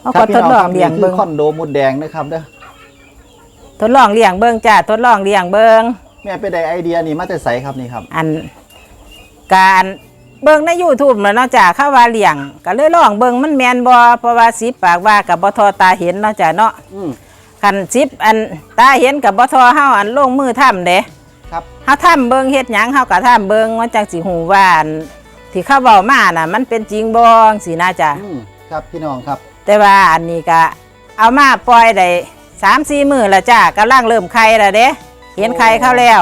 เขาครัก็บพี่ทดน้องลอคงรับเลี้ยงนี่คืเบิ่องคอนโดมดแดงนะครับเด้อทดลองเลี้ยงเบิ่งจ้าทดลองเลี้ยงเบิ่งแม่ไปได้ไอเดียนี่มาแต่ไสครับนี่ครับ อันการเบิ่งใน YouTube แล้วเนาะจ้าเข้าว่าเลี้ยงก็เลยลองเบิ่งมันแม่นบ่เพราะว่าสิปากว่ากับบ่ทอตาเห็นเนาะจ้าเนาะอืมคันสิบอันตาเห็นกับบ่ทอเฮาอันลงมือทำเด้ครับเฮาทำเบิ่งเฮ็ดหยังเฮาก็ทำเบิ่งมันจังสิฮู้ว่าอันที่เขาเว้ามาน่ะ มันเป็นจริงบ่จังซี่นะจ้ะอืมครับพี่น้องครับ แต่ว่าอันนี้ก็เอามาปล่อยได้3-4มื้อแล้วจ้ากำลังเริ่มไข่แล้วเด้เห็นไข่เขาแล้ว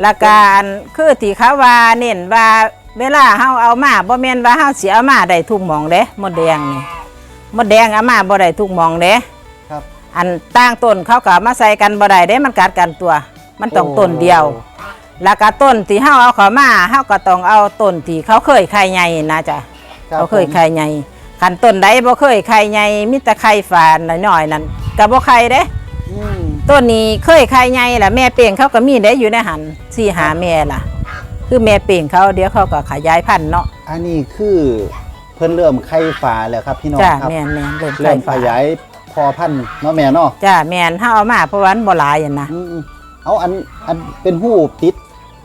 แล้วก็อันคือที่เขาว่าเน้นว่าเวลาเฮาเอามาบ่แม่นว่าเฮาสิเอามาได้ทุกหม่องเด้มดแดงนี่มดแดงเอามาบ่ได้ทุกหม่องเด้ครับ อันตั้งต้นเขาก็เอามาใส่กันบ่ได้เด้มันกัดกันตัว มันต้องต้นเดียว แล้วก็ต้นที่เฮาเอาเขามาเฮาก็ต้องเอาต้นที่เขาเคยไข่ใหญ่นะจ๊ะรับเขาเคยผมไข่ใหญ่ คันต้นใดบ่เคยไข่ใหญ่มีแต่ไข่ฝานน้อยๆนั่นก็บ่ไข่เด้อืมต้นนี้เคยไข่ใหญ่ล่ะแม่เป่งเขาก็มีได้อยู่ในหันสี่หาแม่ล่ะ คือแม่เป่งเขาเดี๋ยวเขาก็ขยายพันธุ์เนาะอันนี้คือเพิ่นเริ่มไข่ฝาแล้วครับพี่น้องจ้าครับ แม่นแม่นเริ่มเริ่ไข่มขฝายายพอพันธุ์เนาะแม่เนาะจ้าแม่นเฮาเอามาเพราะว่ามันบ่หลายอะนะอืมๆเอาอันอันเป็นหูปิด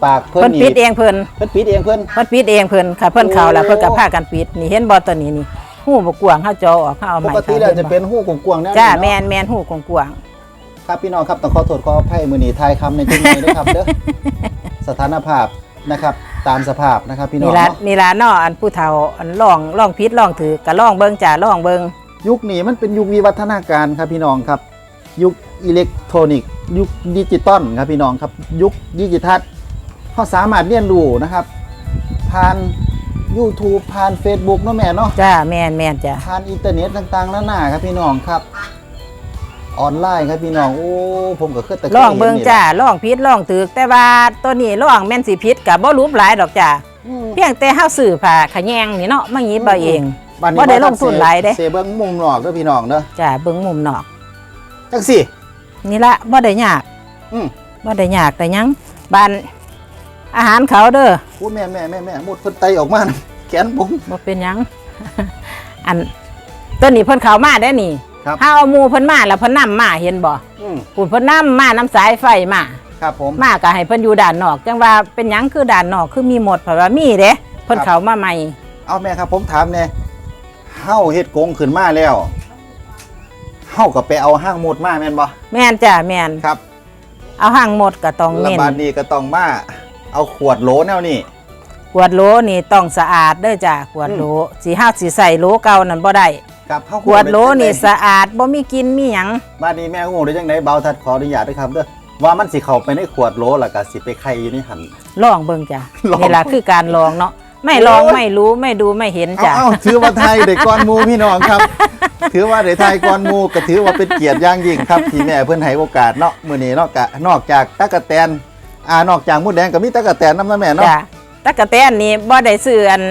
ปากเพิ่นเพิ่นนี่ปิดเองเพิ่น เพิ่นปิดเองเพิ่น เพิ่นปิดเองเพิ่นค่ะเพิ่นเข้าแล้วโอ้ เพิ่นก็พากันปิดนี่เห็นบ่ตัวนี้นี่ หูบ่กว้างเฮาจอออกเฮาเอาปไม้กติแล้วจะเป็นหูกว้างๆแน่จ้าเนาะ แม่นแม่นหูกว้างครับพี่น้องครับต้องขอโทษขออภัยมือนีทายคำในที่นี้ด้วยครับเด้อ สถานภาพนะครับ ตามสภาพนะครับ พี่ๆน้อนี่งล่ะเนาะนี่ล่ะเนาะอันผู้เฒ่าอันลองลองผิดลองถือก็ลองเบิ่งจ้าลองเบิ่งยุคนี้มันเป็นยุควิวัฒนาการครับพี่น้องครับ ยุคอิเล็กทรอนิกส์ยุคดิจิตอลครับพี่น้องครับ ยุคดิจิทัลเขาสามารถเรียนรู้นะครับ ผ่าน YouTube ผ่าน Facebook เนาะแม่เนาะจ้าแม่นแม่นจ้าผ่านอินเทอร์เน็ตต่างๆนานาครับพี่น้องครับ ออนไลน์ครับพี่น้องโอ้ผมก็เคยแต่คยลองเบิ่งห็นนี่แหละจ้าลองผิดลองถือแต่ว่าตัวนี้ลองแม่นสิผิดก็บ่รูปหลายดอกจ้าอืมเพียงแต่เฮาซื้อผ้าขะแยงนี่เนาะมาหยิบเอาเองบัดนี้บ่ได้ลงทุนหลายเด้เสเบิ้งมุมนอกเด้อพี่น้องเด้อจ้าเบิ่งมุมนอกจังสินี่ละบ่ได้ยากอืมบ่ได้ยากแต่หยังบ้าน อาหารเขาเด้อโอ้แม่แม่แม่แม่หมดเพิ่นไตออกมาน่ะแขนผมบ่เป็นหยัง อันต้นนี้เพิ่นเข้ามาได้นี่ครับเฮาเอาหมู่เพิ่นมาแล้วเพิ่นนํมาเห็นบ่อืมพูดเพิ่นนํมานํสายไฟมาครับผม มาก็ให้เพิ่นอยู่ด้านนอก จังว่าเป็นหยังคือด้านนอกคือมีหมดเพราะว่ามีเด้เพิ่นครับ เข้ามาใหม่เอาแม่ครับผมถามแน่เฮาเฮ็ดกรงขึ้นมาแล้วเฮาก็ไปเอาห้างหมดมาแม่นบ่แม่นจ้าแม่นครับเอาห่างหมดก็ต้องแล้วเน้นบาดนี้ก็ต้องมา เอาขวดโหลแนวนี้ขวดโหลนี่ต้องสะอาดเด้อจ้าขวดโหลสิเฮาสิใส่โหลเก่านั่นบ่ได้ครับเฮาขวดโหลนี่สะอาดบ่มีกลินมีหยังบาดนี้แม่ฮู้ได้จังไดเบาทัดขออนุญาตด้วยครับเด้อว่ามันสิเข้าไปในขวดโหลแล้วก็สิไปไข่อยู่ในหันลองเบิ่งจ้ะลองนี่ล่ะคือการลองเนาะไม่ลองโอ้ยไม่รู้ไม่ดูไม่เห็นจ้ะเอาเอาถือว่าไทยเด็กก้อนหมูพี่น้องครับ ถือว่าเด็กไทยก้อนหมูก็ถือว่าเป็นเกียรติอย่างยิ่งครับที่แม่เพิ่นให้โอกาสเนาะมื้อนี้เนาะกะนอกจากตะกะแตน อ่านอกจากมดแดงก็มีตะกะแตนนำนะแม่เนาะ จ้ะตะกะแตนนี่บ่ได้ซื้ออัน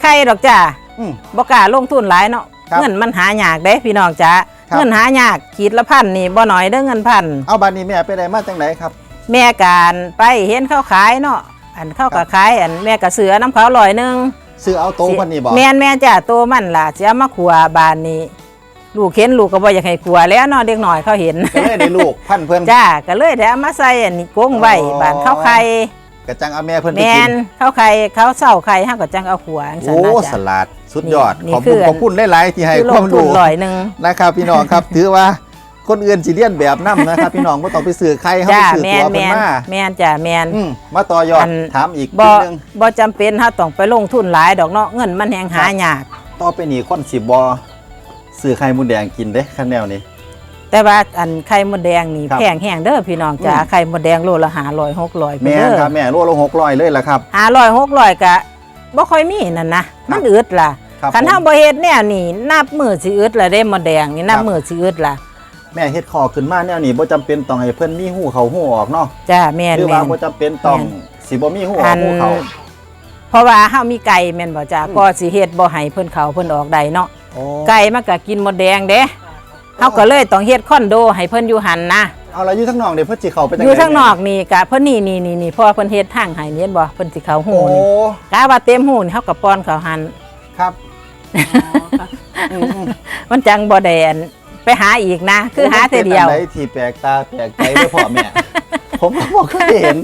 ไข่ดอกจ้ะอืมบ่กล้าลงทุนหลายเนาะครับเงินมันหายากเด้พี่น้องจ้ะครับ เงินหายากขีดละพันนี่บ่น้อยเด้อเงินพัน เอาบัดนี้แม่ไปได้มาจังไดครับ แม่การไปเห็นเขาขายเนาะอันเขาครัก็บขายอันแม่ก็เสือน้ำเขาลอยหนึงซื้อเอาโตเพิ่นนี่บ่แม่นแม่จ้ะโตมันล่ะสิเอามาขัวบานนี้ ลูกเห็นลูกก็บ่อยากให้ขัวแล้วเนาะเด็กน้อยเขาเห็นก็เลยได้ลูกพันเพิ่นจ้าก็เลยได้เอามาใส่อันนี้กรงไว้อ๋อบานเขาไข่กะจังเอาแม่เพิ่นไปแมกินนเขาไข่เขาเศร้าไข่ห้าก็จังเอาขัวจังซั่นโอ้นะสจ้ะ ลัดสุดยอดนี่ขอบคืคุณอ ขอบคุณหลายๆที่ให้คือลความงทุนรู้ ลอยหนึ่ง นะครับพี่น้องครับ ถือว่าคนอื่นสิเลียนแบบนํนะครับ พี่น้องบ่ต้องไปซื้อใครเฮาจ้าไปซื้อแมตันวแมเพิ่นนมาแมนจ้าแมน อืมมาต่อยอดอัน ถามอีกบ่นิดนึงบ่จำเป็นเฮาต้องไปลงทุนหลายดอกเนาะเงินมันแหงหายากต่อไปนี้คนสิบ่ ซื้อไข่มดแดงกินเด้คันแนวนี้ แต่ว่าอันไข่มดแดงนี่ครับแพงแห้งเด้อพี่น้องจ้าอืม ไข่มดแดงโลละ500 600แม่เด้นอครับแม่โลละ600เลยล่ะครับ500 600ก็บ่ค่อยมีนั่นนะมันอึดล่ะครับคันผม เฮาบ่เฮ็ดแนวนี้นับมือสิอึดล่ะเด้มดแดงนี่นับครับ มือสิอึดล่ะแม่เฮ็ดคอขึ้นมาแนวนี้บ่จำเป็นต้องให้เพิ่นมีหูเขาหูออกเนาะจ้าแม่นหรือแม่ว่าน บ่จำเป็นต้องแม่นสิบ่มีหูออัอกน หูเขา เพราะว่าเฮามีไก่แม่นบ่จ้าอืม ก็สิเฮ็ดบ่ให้เพิ่นเขาเพิ่นออกได้เนาะโอ้ ไก่มันก็กินมดแดงเด้เฮาก็เลยต้องเฮ็ดคอนโดให้เพิ่นอยู่หันนะเอาละอยู่ทางนอกเดี๋ยวเพิ่นสิเข้าไปจังอยู่ใดทางนอกนี่ก็เพิ่นนี่นี่นี่นี่เพราะว่าเพิ่นเฮ็ดทางให้นี่เห็นบ่เพิ่นสิเข้าหูโอ้นี่กะว่าเต็มหูนี่เฮาก็ป้อนเขาหันครับมันจังบ่ได้อันไปหาอีกนะ คือหาแต่เดียวป็นอันใดที่แปลกตาแปลกใจไม่พอแม่ผมก็บอกเคยเห็น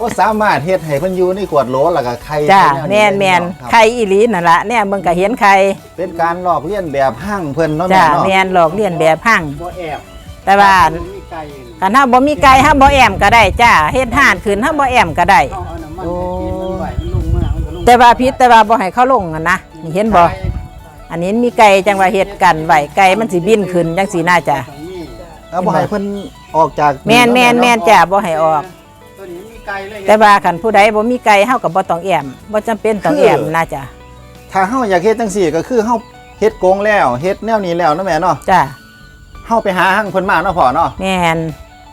ว่าสามารถเฮ็ดให้เพิ่นอยู่ในขวดโหลแล้วก็ไข่จ้าเพิ่แมนแมนครับใครอีหลีนั่นละเนี่ยมึงก็เห็นใครเป็นการหลอกเลียนแบบห้างเพิ่นเนาะจ้าแม่เนาะแมนหลอกเลียนแบบพังบ่แอบแต่ว่ามีไก่คันถ้าบ่มีไก่ถ้าบ่แอมก็ได้จ้าเฮ็ดห่านขึ้นถ้าบ่แอมก็ได้เอาเอาน้ำมันไปกินมันไหวมันลงมามันก็ลงแต่ว่าพิษแต่ว่าบ่ให้เขาลงอะนะนี่เห็นบ่อันนี้มีไก่จังว่าเฮ็ดกันไว้ไก่มันสิบินขึ้นจังสีน่าจ้ะตรงนี้แล้วบ่ให้เพิ่นออกจากแม่นแม่นแม่นจ้ะบ่ให้ออก แต่ว่าคันผู้ใดบ่มีไก่เฮาก็บ่ต้องแอมบ่จำเป็นต้องแอมนะจ้ะถ้าเฮาอยากเฮ็ดจังซี่ก็คือเฮาเฮ็ดโกงแล้วเฮ็ดแนวนี้แล้วเนาะแม่เนาะจ้ะเฮาไปหาห้างเพิ่นมาเนาะพ่อเนาะแม่น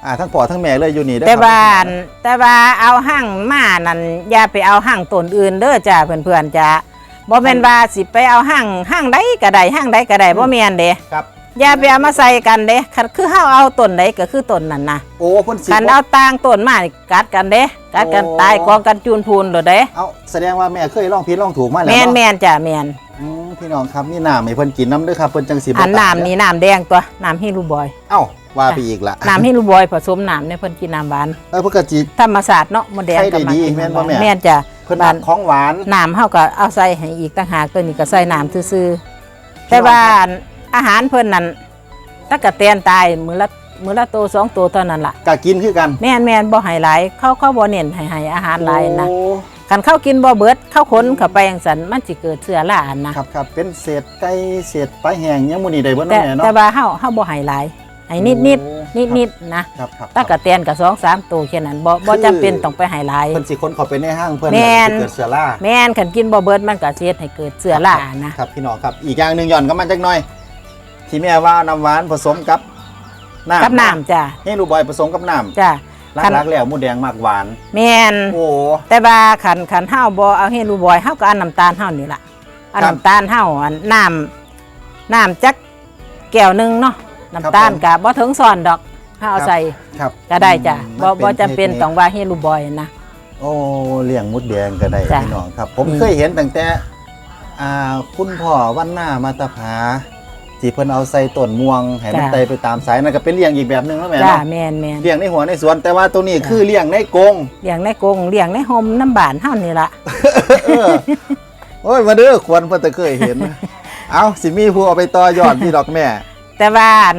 อ่าทั้งพ่อทั้งแม่เลยอยู่นี่เด้อแต่ครับว่าอันแต่ว่าเอาหั่งมานั่นอย่าไปเอาหั่งต้นอื่นเด้อจ้ะเพื่อนๆจ้ะบ่แม่นว่าสิไปเอาหั่งหั่งใดก็ได้หั่งใดก็ได้บ่แม่นเด้ครับ อย่าไปเอามาใส่กันเด้คันคือเฮาเอาต้นใดก็คือต้นนั้นนะโอ้เพิ่นสิคันเอาต่างต้นมานี่กัดกันเด้กัดกันโอ้ตายกองกันจูนพูนโดดเด้เอาแสดงว่าแม่เคยลองผิดลองถูกมาแล้วแม่นเนาะแม่นจ้ะแม่นอืมพี่น้องครับนี่น้ำให้เพิ่นกินน้ำเด้อครับเพิ่นจังสิบ่อันตายน้ำนี่น้ำแดงตัวน้ำฮิรูบอย เอ้าว่าไปอีกละน้ำฮิรูบอยผสมน้ำเนี่ยเพิ่นกินน้ำหวานเออเพิ่นก็จิธรรมศาสตร์เนาะมดแดงใช่ได้กับดีกิแม่นน้ำหบ่วานแม่แม่นจ้ะเพิ่นบ้าทานนของหวานน้ำเฮาก็เอาใส่ให้อีกต่างหากตัวนี้ก็ใส่น้ำซื่อๆแต่ว่า อาหารเพิ่นนั่นตะกะแตนตายมื้อละมื้อละโตสองโตเท่านั้นล่ะก็กินคือกันแม่นแม่นบ่ให้หลายเขาเขาบ่เน้นให้ให้อาหารหลายนะโอ้คันเขากินบ่เบิดเขาขนเข้าไปจังซั่นมันสิเกิดเชื้อราอันนะครับครับเป็นเศษไก่เศษปลาแห้งยังมื้อนี้ได้เบิ่แต่เนาะแม่เนาะแต่ว่าเฮาเฮาบ่ให้หลายให้นิดนิดโอ้นิดนิดๆนะ ครับครับตะกะแตนก็2 3ตัวแค่นั้นบ่บ่จำเป็นต้องไปให้หลายเพิ่นสิคนเข้าไปในห้างเพิ่นแม่น สิเกิดเสือราแม่นคันกินบ่เบิดมันก็สิเฮ็ดให้เกิดเชื้อรานะ ครับพี่น้องครับอีกอย่างหนึงหย่อนก็มันจักหน่อย ที่แม่ว่าน้ำหวานผสมกับน้ำกับน้ำจ้ะให้ลูกบอยผสมกับน้ำจ้ะคันลักๆแล้วหมูแดงมากหวาน แม่นโอ้แต่ว่าขันขันเฮาบ่เอาเฮลูบอยเฮาก็เอาน้ำตาลเฮานี่ล่ะเอาครับน้ำตาลเฮาอันน้ำน้ำจักแก้วหนึงเนาะน้ำตาลผมก็บ่ถึงซ้อนดอกเฮาเอาใส่ครับก็ได้จ้ะอืมบ่มันบ่จำเป็นทคคต้องว่าเฮลูบอยนะโอ้เลี้ยงมดแดงก็ได้จ้ะพี่น้องครับผมอืมเคยเห็นตั้งแต่อ่าคุณพ่อวันหน้ามาตาผา ที่เพิ่นเอาใส่ต้นม่วงให้มันไต่ไปตามสายนั่นก็เป็นเลี้ยงอีกแบบหนึงแล้วแม่จ้าเนาะแม่นแม่นเลี้ยงในหัวในสวนแต่ว่าตัวนี้คือเลี้ยงในกรง เลี้ยงในกรงเลี้ยงในโฮมน้ำบานเฮานี่ล่ะเออโอ้ยมาเด้อควรเพิ่นจะเคยเห็น เอาสิมีผู้เอาไปต่อยอดพี่ดอกแม่ แต่ว่าอัน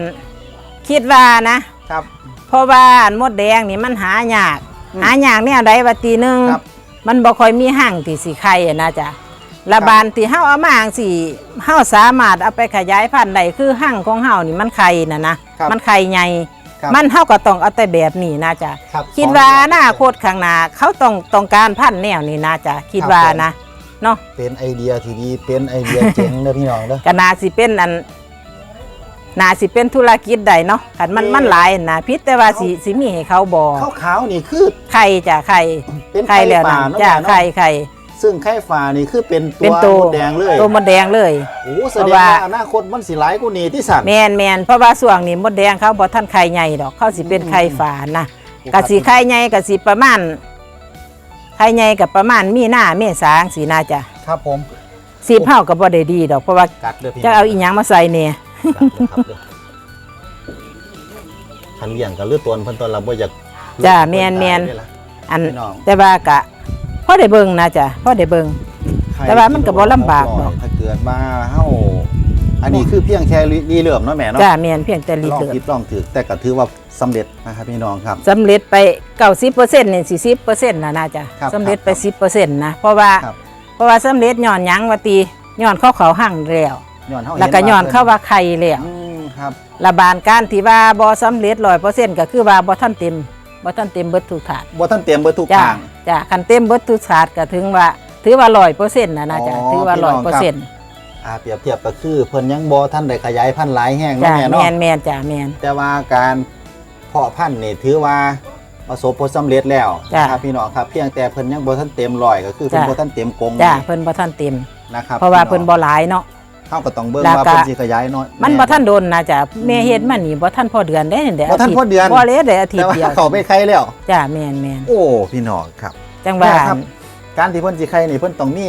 คิดว่านะครับ เพราะว่าอันมดแดงนี่มันหายาก อืมหายากแนวใดว่าตีหนึงครับ มันบ่ค่อยมีห้างที่สิไข่อะนะจ๊ะ ระบานที่เฮาเอามาห้างสิเฮาสามารถเอาไปขยายพันธุ์ได้คือห้างของเฮานี่มันไข่น่ะนะครับมันไข่ใหญ่ครับมันเฮาก็ต้องเอาแต่แบบนี้นะจ๊ะครับคิดว่าอนาคตข้างหน้าเขาต้องต้องการพันธุ์แนวนี้นะจ๊ะคิดว่านะเนาะเป็นไอเดียที่ดีเป็นไอเดียเจ๋งเด้อพี่น้องเด้อ ก็น่าสิเป็นอันน่าสิเป็นธุรกิจได้เนาะคันมันเอ่อมันหลายนะพิษแต่ว่าสิสิมีให้เขาบ่ขาวๆนี่คือไข่จ้ะไข่เป็นไข่ไข่แล้วป่านะเนาะจ้ะแม่เนาะไข่ไข่ ซึ่งไข่ฟ้านี่คือเป็นเป็นตัตัววมดแดงเลยตัวมดแดงเลย โอ้แสเพดงราะว่าว่า อนาคตมันสิหลายกว่านี้ที่สัตว์แมนแมนเพราะว่าส่วงนี้มดแดงเขาบ่ท่านไข่ใหญ่ดอกเขาสิเป็นไข่ฝานะกะสิไข่ใหญ่กะสิประมาณไข่ใหญ่กับประมาณมีหน้าเมษาสีน่าจะครับผมสีเผากับบ่ได้ดีดอกเพราะว่ากัดเด้อพี่จะเอาอีหยังมาใส่เนี่ยกัดเด้อครับเด้อคันเลี้ยงกับเลือดตัวเพิ่นตอนเราบ่อยากจ้าแมนแมนเด้ล่ะ อันพี่น้อง แต่ว่ากะ พ่อได้เบิ่งนะจ้ะพ่อได้เบิ่งไข่แต่ว่ามันก็บ่ลำบากดอก ถ้าเกิดมาเฮาอันนี้คือเพียงแค่รีเริ่มเนาะแม่เนาะจ้าแมนเพียงแต่ลีลองเกิดคิดลองถือแต่ก็ถือว่าสำเร็จนะครับพี่น้องครับ สำเร็จไป90%นี่สิ10%น่ะนะจ้ะครับสำเร็จไปครับ10%นะเพราะว่าครับ เพราะว่าสำเร็จย้อนหยังว่าตีย้อนเข้าเขาหั่งแล้วย้อนเฮาแล้วก็ย้อนเข้าว่าไข่แล้วอืมครับ ระบานการที่ว่าบ่สำเร็จ100%ก็คือว่าบ่ทันเต็มบ่ทันเต็มเบิดทุกถาด บ่ทันเตรียมเบิดทุกจ้าทาง จ้าคันเต็มเบิดทุกถาดก็ถึงว่า ถือว่า100%นะนะจ้ะอ๋อถือว่าพี่น้องครับ100%อ่าเปรียบเทียบก็คือเพิ่นยังบ่ทันได้ขยายพันธุ์หลายแห่งจ้าเนาะแม่แม่เนาะนแม่นจ้าแม่นแต่ว่าการเพาะพันธุ์นี่ถือว่าประสบผลสำเร็จแล้วจ้ะนะครับพี่น้องครับเพียงแต่เพิ่นยังบ่ทันเต็มร้อยก็คือเพิ่นจ้ะ บ่ทันเต็มกรงจ้าเพิ่นบ่ทันเต็ม นะครับเพราะว่าพี่เพิ่นบ่หลายเนาะ เฮาก็ต้องเบิ่งแล้วว่าก็เพิ่นสิขยายน้อยมันแบ่ทันโดนนะจ้ะแม่เฮ็ดมานี่บ่ทันพอเดือนได้เด้บ่ทันพอเดือนบ่เลยได้อาทิตแต่ย์ว่าเดียวเขาไปไข่แล้วจ้าแม่นแม่นโอ้พี่น้องครับ จังว่าแม่ครับการที่เพิ่นสิไข่นี่เพิ่นต้องมี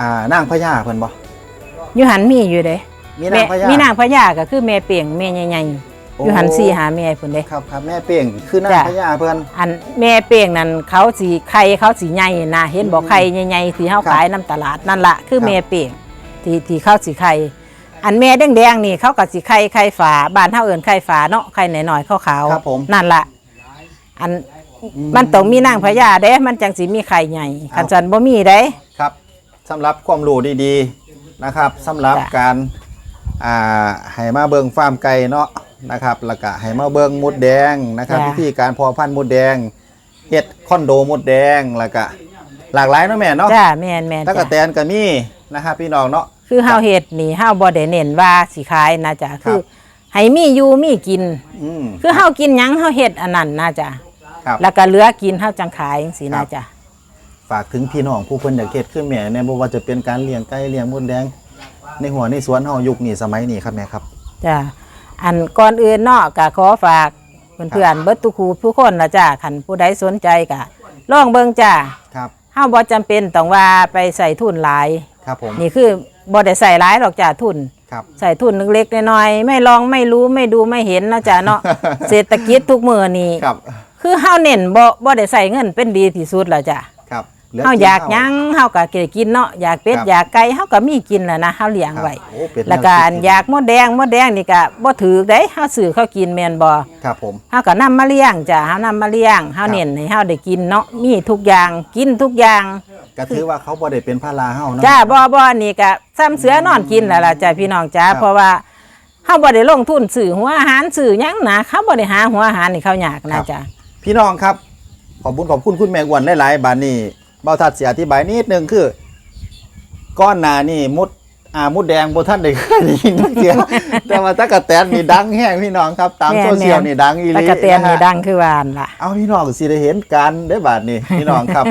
อ่านางพญาเพิ่นบ่อยู่หันมีอยู่เด้มีนางพญาแม่มีนางพญาก็คือแม่เปียงแม่ใหญ่ๆโอ้อยู่หันสี่หาแม่พุ่นเด้ครับครับแม่เป้งคือนางจ้ะพญาเพิ่นอันแม่เปียงนั่นเขาสีไข่เขาสีใหญ่นะเห็นบอกไข่ใหญ่ๆที่เฮาครับขายน้ำตลาดนั่นละคือครับแม่เปียง ที่ที่เขาสีไข่อันแม่แดงๆนี่เขาก็สีไข่ไข่ฝาบ้านเฮาเอิ้นไข่ฝาเนาะไข่หน่อยๆขาวๆครับผมนั่นละอันมันต้องมีนางพญาเด้มันจังสิมีไข่ใหญ่คันจันบ่มีเด้ ครับสำหรับความรู้ดีๆนะครับสำหรับจ้ะ การอ่าให้มาเบิงฟาร์มไก่เนาะนะครับแล้วก็ให้มาเบิงมดแดงนะครับวิธีการเพอพันธุ์มดแดงเฮ็ดคอนโดมดแดงแล้วก็หลากหลายเนาะแม่เนาะจ้าแม่นแม่นตะกะแตจ้ะนก็มี นะครับพี่น้องเนาะ คือเฮาเฮ็ดนี่เฮาบ่ได้เน้นว่าสิขายนะจ๊ะคือให้มีอยู่มีกิน อืม คือเฮากินหยังเฮาเฮ็ดอันนั้นนะจ๊ะครับ แล้วก็เหลือกินเฮาจังขายจังซี่นะจ๊ะฝากถึงพี่น้องผู้เพิ่นอยากเฮ็ดขึ้นแม่เนี่ยบ่ว่าจะเป็นการเลี้ยงไก่เลี้ยงมดแดง ในหัวในสวนเฮายุคนี้สมัยนี้ครับแม่ครับ จ้ะอันก่อนอื่นเนาะก็ขอฝากเพื่อนๆเบิดทุกครูทุกคนนะจ้ะคันผู้ใดสนใจก็ลองเบิ่งจ้ะ ครับ เฮาบ่จำเป็นต้องว่าไปใส่ทุนหลาย ครับผมนี่คือบ่ได้ใส่หลายหรอกจ้ะทุน ครับ ใส่ทุนเล็กๆน้อยๆไม่ลองไม่รู้ไม่ดูไม่เห็นนะจ๊ะเนาะ เศรษฐกิจทุกมื้อนี้ครับ คือเฮาเน้นบ่บ่ได้ใส่เงินเป็นดีที่สุดแล้วจ้ะครับหลืเฮาอยากหยังเฮาก็เกกินเนาะอยากเป็ดครับอยากไก่เฮาก็มีกินแหล้วนะเฮาเลี้ยงครับไว้โอ้เป็นแล้วก็แนวคิดอันอยากมดแดงมดแดงนี่ก็บ่ถือได้เฮาซื้อเขากินแม่นบ่ครับผมเฮาก็นำมาเลี้ยงจ้ะเฮานำมาเลี้ยงเฮาครับเน้นให้เฮาได้กินเนาะมีทุกอย่างกินทุกอย่าง ก็ถือว่าเขาบ่ได้เป็นภาระเฮาเนาะ จ้าบ่บ่นี่ก็ซ้ำเสือนอนกินแล้วล่ะจ้ะพี่น้องจ้าครับ เพราะว่าเฮาบ่ได้ลงทุนซื้อหัวอาหารซื้อหยังนะเขาบ่ได้หาหัวอาหารนี่เขายากนะจ้ะพี่น้องครับ ขอบคุณขอบคุณคุณแม่อ้วนหลายๆบานนี้เบาทัดเสียอธิบายนิดนึงคือ ก้อนหนานี่มุด อ่ามุดแดงบ่ท่านได้เคยได้ยินนักเสียงแต่ว่าตะกะแตนนี่ดังแห้งพี่น้องครับ ตามแม่นโซเชียลแม่นนี่ดังอีหตะลีกะเตียนนี่ะฮะดังคือวานล่ะ เอาพี่น้องสิได้เห็นกันได้อบาดนี้พี่น้องครับ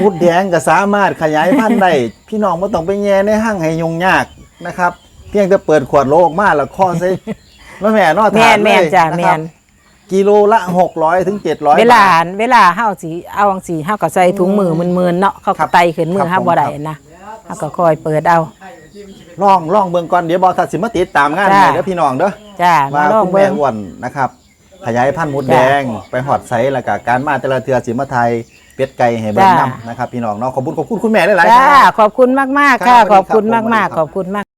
มุดแดงก็สามารถขยายพันธุ์ได้พี่น้องบ่ต้องไปแย่ในห้างให้ยุ่งยากนะครับ เพียงแต่เปิดขวดโลออกมาแล้วข้อใส่แม่แม่นอแม่ทานนแม่นเลยจ้ะนะแม่ครับนกิโลละ600ถึง700เวลาบทเวลาเฮาสิเอาจังสิเฮาก็ใส่ถุงมือมึนๆเนาะเขาครัก็บไตขึ้นมืครัอบเฮาผมบ่ได้ครับนะเฮาก็คอยเปิดเอา ลองลองเบิ่งก่อนเดี๋ยวบอทัดสิมาติดตามงานจ้า ให้เด้อพี่น้องเด้อจ้ามาว่าลองคุณเบิ่แม่ง อ้วนนะครับขยายพันธุ์มดจ้าแดงไปหอดไซแล้วก็การมาแต่ละเทือสิมาไทยเป็ดไก่ให้เบิ่งจ้านํนะครับพี่น้องเนาะขอบคุณขอบคุณคุณแม่หลายๆคจ้ารับ ขอบคุณมากๆครัค่ะบขอบคุณสวัสดีครับมากๆ ขอบคุณมาก